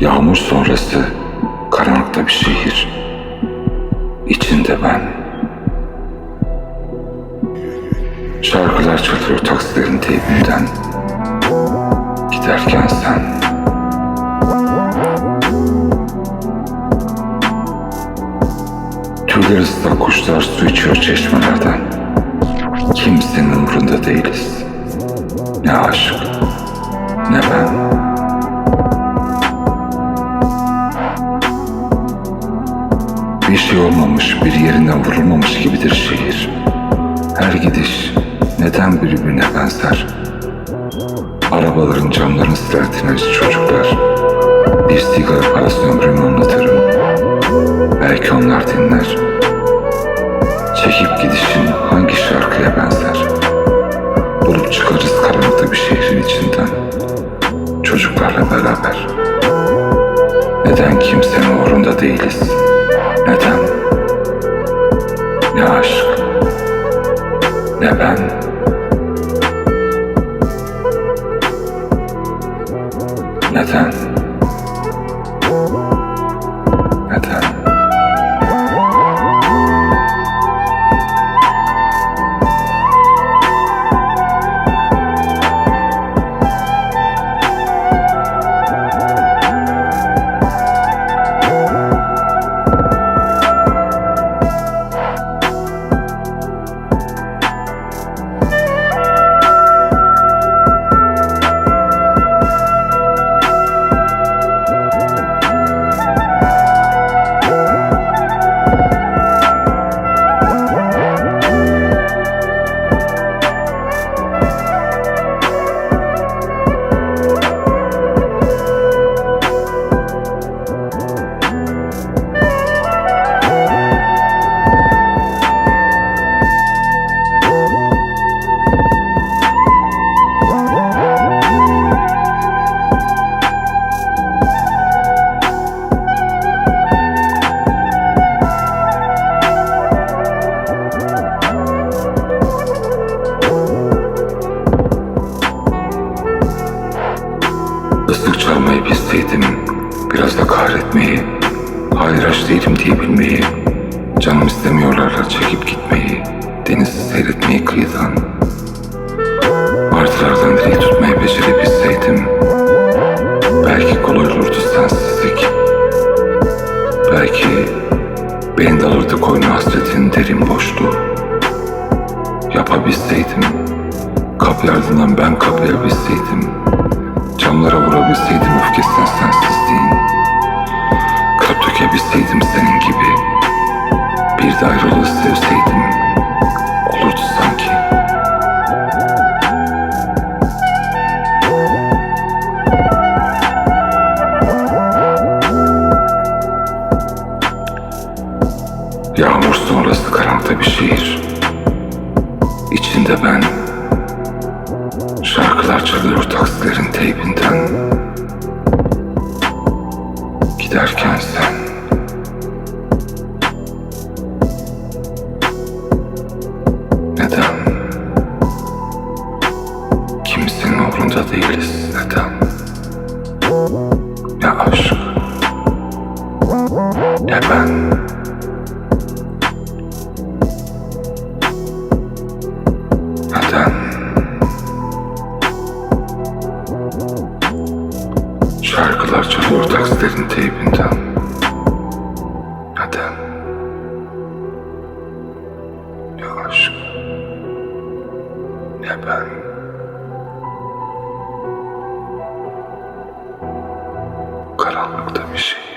Yağmur sonrası karanlıkta bir şehir. İçinde ben. Şarkılar çalıyor taksilerin teybinden. Giderken sen. Tüyleri ıslak kuşlar su içiyor çeşmelerden. Kimsenin umurunda değiliz. Ne aşık, ne ben. Bir şey olmamış, bir yerinden vurulmamış gibidir şehir. Her gidiş neden birbirine benzer? Arabaların camlarını silertiniz çocuklar. Bir sigara parasını ömrümü anlatırım. Belki onlar dinler. Çekip gidişin hangi şarkıya benzer? Bulup çıkarız karanlıkta bir şehrin içinden. Çocuklarla beraber. Neden kimsenin uğrunda değiliz? Neden? Ne aşk, ne ben. Neden? Neden? Biraz da kahretmeyi, hayır aç değilim diye bilmeyi, canım istemiyorlarla çekip gitmeyi, denizi seyretmeyi kıyıdan, martılardan direği tutmayı becerebilseydim, belki kolay olurdu sensizlik, belki beni de alırdı koynu hasretin derin boşluğu, yapabilseydim, kapı ardından ben kapayabilseydim, Camlara vurabilseydim öfkesinden sensizliğin Kırıp dökebilseydim senin gibi. Bir de ayrılığı sevseydim Olurdu sanki. Yağmur sonrası karanlıkta bir şehir. İçinde ben. Şarkılar çalıyor taksilerin teybinden. Giderken sen Umrunda değiliz neden? Ne aşk Ne ben Neden? Şarkılar çalıyor taksilerin teybinden. Neden? Ne aşk, ne ben. Karanlıkta bir şey.